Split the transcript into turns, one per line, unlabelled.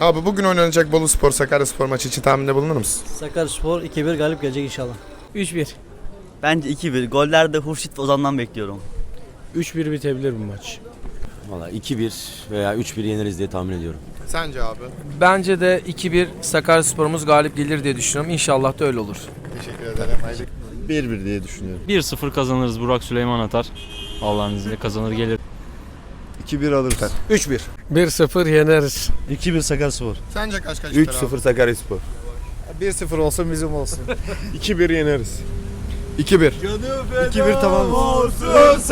Abi bugün oynanacak Bolu Spor Sakarya Spor maçı için tahminde bulunur musun?
Sakaryaspor 2-1 galip gelecek inşallah.
3-1.
Bence 2-1. Gollerde Hurşit ve Ozan'dan bekliyorum.
3-1 bitebilir bu maç.
Valla 2-1 veya 3-1 yeneriz diye tahmin ediyorum.
Sence abi?
Bence de 2-1 Sakaryaspor'umuz galip gelir diye düşünüyorum. İnşallah da öyle olur.
Teşekkür ederim. Hayırlı
1-1 diye düşünüyorum.
1-0 kazanırız. Burak Süleyman atar. Allah'ın izniyle kazanır gelir.
2-1 alırız.
3-1.
1-0 yeneriz.
2-1 Sakaryaspor.
Sence kaç kaç biter abi?
3-0 Sakaryaspor. 1-0 olsun bizim olsun. 2-1 yeneriz.
2-1.
2-1 tamam.
Hiçbir